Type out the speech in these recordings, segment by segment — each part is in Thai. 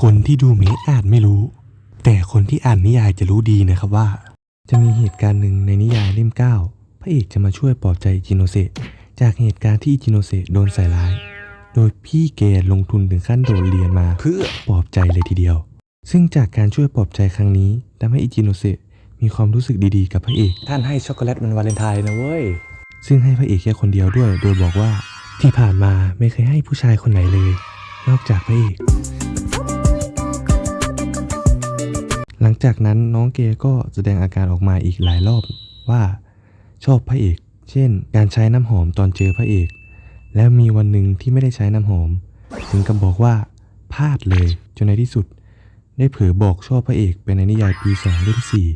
คนที่ดูเมะอาจไม่รู้ แต่คนที่อ่านนิยายจะรู้ดีนะครับว่า จะมีเหตุการณ์หนึ่งในนิยายเล่ม 9 พระเอกจะมาช่วยปลอบใจอิจิโนเซะจากเหตุการณ์ที่อิจิโนเซะโดนใส่ร้าย โดยพี่เกลงทุนถึงขั้นโดดเรียนมาเพื่อปลอบใจเลยทีเดียว ซึ่งจากการช่วยปลอบใจครั้งนี้ทำให้อิจิโนเซะมีความรู้สึกดีๆ กับพระเอก ท่านให้ช็อกโกแลตมันวาเลนไทน์นะเว้ย ซึ่งให้พระเอกแค่คนเดียวด้วย โดยบอกว่าที่ผ่านมาไม่เคยให้ผู้ชายคนไหนเลย นอกจากพระเอก หลังจากนั้นน้องเกก็แสดงอาการออกมาอีกหลายรอบว่าชอบพระเอก เช่น การใช้น้ำหอมตอนเจอพระเอก แล้วมีวันหนึ่งที่ไม่ได้ใช้น้ำหอม ถึงกับบอกว่าพลาดเลยจนในที่สุด ได้เผลอบอกชอบพระเอกไปในนิยายปีสองเล่มสี่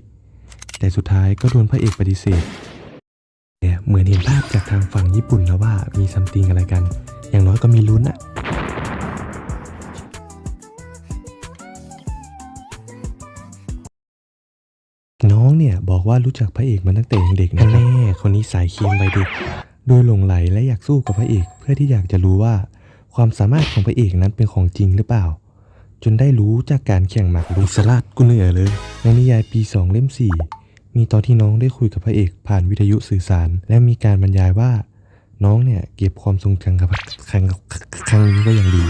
แต่สุดท้ายก็โดนพระเอกปฏิเสธเหมือนเห็นภาพจากทางฝั่งญี่ปุ่นแล้วว่ามีซัมติงอะไรกัน อย่างน้อยก็มีลุ้นอะ บอกว่ารู้จักพระเอกมาตั้งแต่ยังเด็กนะแน่คนนี้สายเคียงใบเด็ก โดยหลงไหลและอยากสู้กับพระเอก เพื่อที่อยากจะรู้ว่า ความสามารถของพระเอกนั้นเป็นของจริงหรือเปล่า จนได้รู้จากการแข่งหมากรุกสลัดกูเหนื่อยเลยในนิยายปี 2 เล่ม 4 มีตอนที่น้องได้คุยกับพระเอก ผ่านวิทยุสื่อสาร และมีการบรรยายว่า น้องเนี่ยเก็บความทรงจำกับครั้งครั้งนี้ก็ยังดี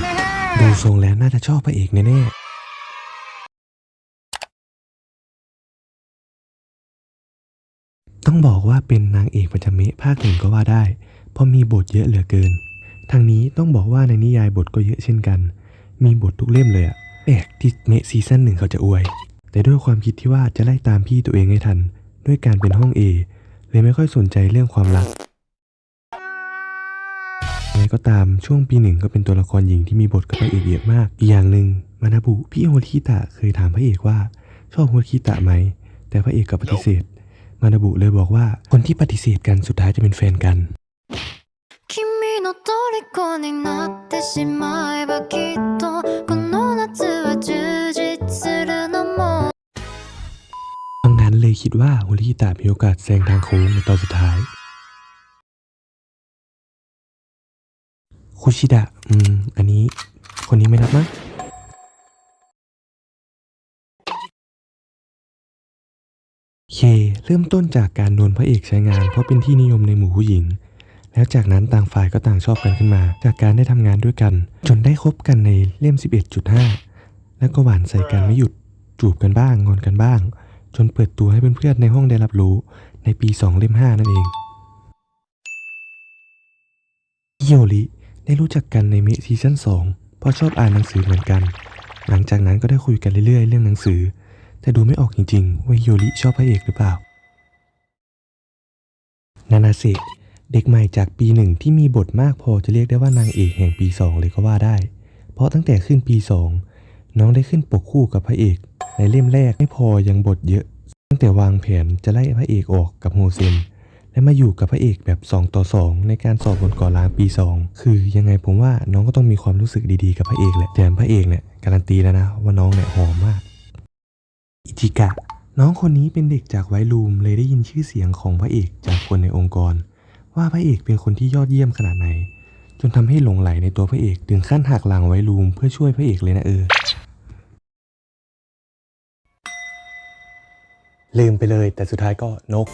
ดูทรงแล้วน่าจะชอบพระเอกแน่ๆ ต้องบอกว่าเป็นนางเอกประจำเมะภาคหนึ่งก็ว่าได้ เพราะมีบทเยอะเหลือเกิน ทางนี้ต้องบอกว่าในนิยายบทก็เยอะเช่นกัน มีบททุกเล่มเลยอะแปลกที่เมะซีซั่นหนึ่งเขาจะอวย แต่ด้วยความคิดที่ว่าจะไล่ตามพี่ตัวเองให้ทัน ด้วยการเป็นห้อง A เลยไม่ค่อยสนใจเรื่องความรักยังไงก็ตามช่วงปีหนึ่งก็เป็นตัวละครหญิงที่มีบทกับพระเอกเยอะมาก อีกอย่างหนึ่งมานาบุพี่โฮคิตะเคยถามพระเอกว่า ชอบโฮคิตะไหม แต่พระเอกก็ปฏิเสธ มานาบุเลยบอกว่าคนที่ปฏิเสธกันสุดท้ายจะเป็นแฟนกันดังนั้นเลยคิดว่าฮุริตะมีโอกาสแซงทางโค้งในตอนสุดท้าย คุชิดะ อืม อันนี้ คนนี้ไม่นับมั้ เคเริ่มต้นจากการโดนพระเอกใช้งาน เพราะเป็นที่นิยมในหมู่ผู้หญิง แล้วจากนั้นต่างฝ่ายก็ต่างชอบกันขึ้นมา จากการได้ทำงานด้วยกัน จนได้คบกันในเล่ม 11.5 แล้วก็หวานใส่กันไม่หยุด จูบกันบ้างงอนกันบ้าง จนเปิดตัวให้เพื่อนๆในห้องได้รับรู้ ในปี 2 เล่ม 5 นั่นเองฮิโยริได้รู้จักกันในเมะซีซั่น2เพราะชอบอ่านหนังสือเหมือนกัน หลังจากนั้นก็ได้คุยกันเรื่อยๆ เรื่องหนังสือ แต่ดูไม่ออกจริงๆว่าโยริชอบพระเอกหรือเปล่า นานาเซะเด็กใหม่จากปีหนึ่งที่มีบทมากพอจะเรียกได้ว่านางเอกแห่งปี 2 เลยก็ว่าได้ เพราะตั้งแต่ขึ้นปี 2 น้องได้ขึ้นปกคู่กับพระเอก ในเล่มแรกไม่พอยังบทเยอะ ตั้งแต่วางแผนจะไล่พระเอกออกกับโฮเซนและมาอยู่กับพระเอกแบบ 2 ต่อ 2 ในการสอบบนก่อล้างปี 2 คือยังไงผมว่าน้องก็ต้องมีความรู้สึกดีๆกับพระเอกแหละแถมพระเอกเนี่ยการันตีแล้วนะว่าน้องเนี่ยหอมมาก อิจิกะ น้องคนนี้เป็นเด็กจากไวรูมเลยได้ยินชื่อเสียงของพระเอกจากคนในองค์กร ว่าพระเอกเป็นคนที่ยอดเยี่ยมขนาดไหน จนทำให้หลงไหลในตัวพระเอกถึงขั้นหักหลังไวรูมเพื่อช่วยพระเอกเลยนะเออลืมไปเลยแต่สุดท้ายก็นก